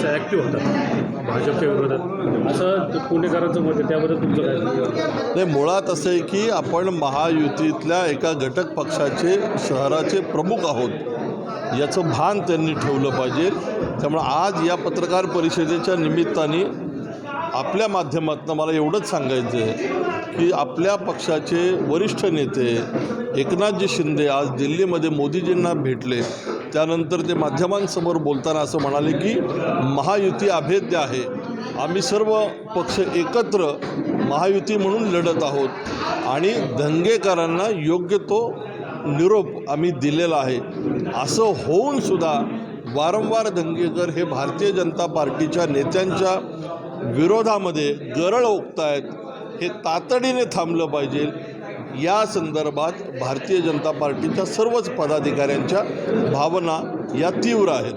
असं ॲक्टिव्ह होतात. भाजपच्या विरोधात. असं पुणेकरांचं मत आहे त्याबद्दल तुमचं काय नाही मुळात असं आहे की आपण महायुतीतल्या एका घटक पक्षाचे शहराचे प्रमुख आहोत. याचं भान त्यांनी ठेवलं पाहिजे. त्यामुळे आज या पत्रकार परिषदेच्या निमित्ताने आपल्या माध्यमातून मला एवढंच सांगायचं आहे की आपल्या पक्षाचे वरिष्ठ नेते एकनाथजी शिंदे आज दिल्लीमध्ये मोदीजींना भेटले. त्यानंतर ते माध्यमांसमोर बोलताना असं म्हणाले की महायुती अभेद्य आहे. आम्ही सर्व पक्ष एकत्र महायुती म्हणून लढत आहोत. आणि दंगेकरांना योग्य तो निरोप आम्ही दिलेला आहे. असं होऊन सुद्धा वारंवार दंगेकर हे भारतीय जनता पार्टीच्या नेत्यांच्या विरोधामध्ये गरळ ओकतायत. हे तातडीने थांबलं पाहिजे. या संदर्भात भारतीय जनता पार्टीच्या सर्वच पदाधिकाऱ्यांच्या भावना या तीव्र आहेत.